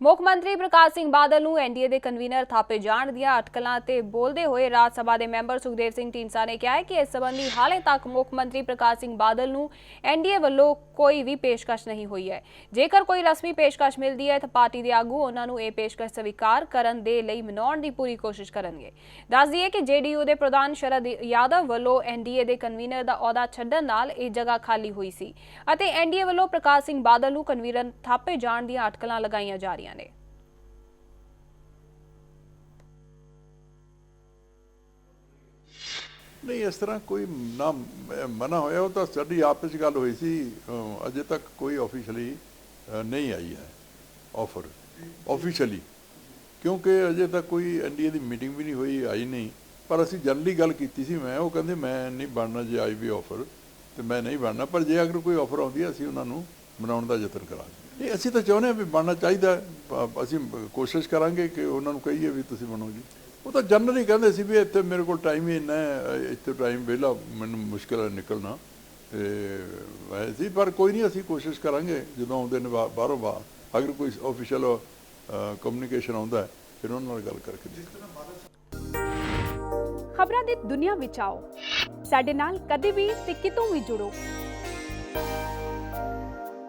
ਮੁੱਖ ਮੰਤਰੀ ਪ੍ਰਕਾਸ਼ ਸਿੰਘ ਬਾਦਲ ਨੂੰ ਐਨਡੀਏ ਦੇ ਕਨਵੀਨਰ ਥਾਪੇ ਜਾਣ ਦੀਆਂ ਅਟਕਲਾਂ ਤੇ ਬੋਲਦੇ ਹੋਏ ਰਾਜ ਸਭਾ ਦੇ ਮੈਂਬਰ ਸੁਖਦੇਵ ਸਿੰਘ ਢੀਂਡਸਾ ਨੇ ਕਿਹਾ ਹੈ ਕਿ ਇਸ ਸੰਬੰਧੀ ਹਾਲੇ ਤੱਕ ਮੁੱਖ ਮੰਤਰੀ ਪ੍ਰਕਾਸ਼ ਸਿੰਘ ਬਾਦਲ ਨੂੰ ਐਨਡੀਏ ਵੱਲੋਂ ਕੋਈ ਵੀ ਪੇਸ਼ਕਸ਼ ਨਹੀਂ ਹੋਈ ਹੈ। ਜੇਕਰ ਕੋਈ ਰਸਮੀ ਪੇਸ਼ਕਸ਼ ਮਿਲਦੀ ਹੈ ਤਾਂ ਪਾਰਟੀ ਦੇ ਆਗੂ ਉਹਨਾਂ ਨੂੰ ਇਹ ਪੇਸ਼ਕਸ਼ ਸਵੀਕਾਰ ਕਰਨ ਦੇ ਲਈ ਮਨਾਉਣ ਦੀ ਪੂਰੀ ਕੋਸ਼ਿਸ਼ ਕਰਨਗੇ। ਦੱਸ ਦਈਏ ਕਿ ਜੇਡੀਯੂ ਦੇ ਪ੍ਰਧਾਨ ਸ਼ਰਦ ਯਾਦਵ ਵੱਲੋਂ ਐਨਡੀਏ ਦੇ ਕਨਵੀਨਰ ਦਾ ਅਹੁਦਾ ਛੱਡਣ ਨਾਲ ਇਹ ਜਗ੍ਹਾ ਖਾਲੀ ਹੋਈ ਸੀ ਅਤੇ ਐਨਡੀਏ ਵੱਲੋਂ ਪ੍ਰਕਾਸ਼ ਸਿੰਘ ਬਾਦਲ ਨੂੰ ਕਨਵੀਨਰ ਥਾਪੇ ਜਾਣ ਦੀਆਂ ਅਟਕਲਾਂ ਲਗਾਈਆਂ ਜਾ ਰਹੀਆਂ ਨੇ। ਨਹੀਂ, ਇਸ ਤਰ੍ਹਾਂ ਕੋਈ ਨਾ ਮਨਾ ਹੋਇਆ, ਉਹ ਤਾਂ ਸਾਡੀ ਆਪਸ ਵਿੱਚ ਗੱਲ ਹੋਈ ਸੀ। ਅਜੇ ਤੱਕ ਕੋਈ ਆਫੀਸ਼ੀਅਲੀ ਨਹੀਂ ਆਈ ਹੈ ਆਫਰ ਆਫੀਸ਼ੀਅਲੀ ਕਿਉਂਕਿ ਅਜੇ ਤੱਕ ਕੋਈ ਐਨਡੀਏ ਦੀ ਮੀਟਿੰਗ ਵੀ ਨਹੀਂ ਹੋਈ, ਆਈ ਨਹੀਂ। ਪਰ ਅਸੀਂ ਜਨਰਲੀ ਗੱਲ ਕੀਤੀ ਸੀ ਮੈਂ, ਉਹ ਕਹਿੰਦੇ ਮੈਂ ਨਹੀਂ ਬਣਨਾ ਜੇ ਆਈ ਵੀ ਆਫਰ ਤੇ ਮੈਂ ਨਹੀਂ ਬਣਨਾ। ਪਰ ਜੇ ਅਗਰ ਕੋਈ ਆਫਰ ਆਉਂਦੀ ਹੈ, ਅਸੀਂ ਉਹਨਾਂ ਨੂੰ ਬਣਾਉਣ ਦਾ ਯਤਨ ਕਰਾਂਗੇ। ਨਹੀਂ ਅਸੀਂ ਤਾਂ ਚਾਹੁੰਦੇ ਹਾਂ ਵੀ ਬਣਨਾ ਚਾਹੀਦਾ ਅਸੀਂ ਕੋਸ਼ਿਸ਼ ਕਰਾਂਗੇ ਕਿ ਉਹਨਾਂ ਨੂੰ ਕਹੀਏ ਵੀ ਤੁਸੀਂ ਬਣੋ ਜੀ। ਉਹ ਤਾਂ ਜਨਰਲੀ ਕਹਿੰਦੇ ਸੀ ਵੀ ਇੱਥੇ ਮੇਰੇ ਕੋਲ ਟਾਈਮ ਹੀ ਇੰਨਾ ਹੈ ਇੱਥੇ ਟਾਈਮ ਵਿਹਲਾ, ਮੈਨੂੰ ਮੁਸ਼ਕਿਲ ਹੈ ਨਿਕਲਣਾ। ਤੇ ਵੈਸੇ ਪਰ ਕੋਈ ਨਹੀਂ, ਅਸੀਂ ਕੋਸ਼ਿਸ਼ ਕਰਾਂਗੇ, ਜਦੋਂ ਆਉਂਦੇ ਨੇ ਬਾਹਰੋਂ ਬਾਹਰ, ਅਗਰ ਕੋਈ ਆਫੀਸ਼ੀਅਲ ਕਮਿਊਨੀਕੇਸ਼ਨ ਆਉਂਦਾ ਹੈ, ਫਿਰ ਉਹਨਾਂ ਨਾਲ ਗੱਲ ਕਰਕੇ ਖਬਰਾਂ ਦੀ ਦੁਨੀਆ ਵਿੱਚ ਆਓ। ਸਾਡੇ ਨਾਲ ਕਦੇ ਵੀ ਤੇ ਕਿਤੋਂ ਵੀ ਜੁੜੋ।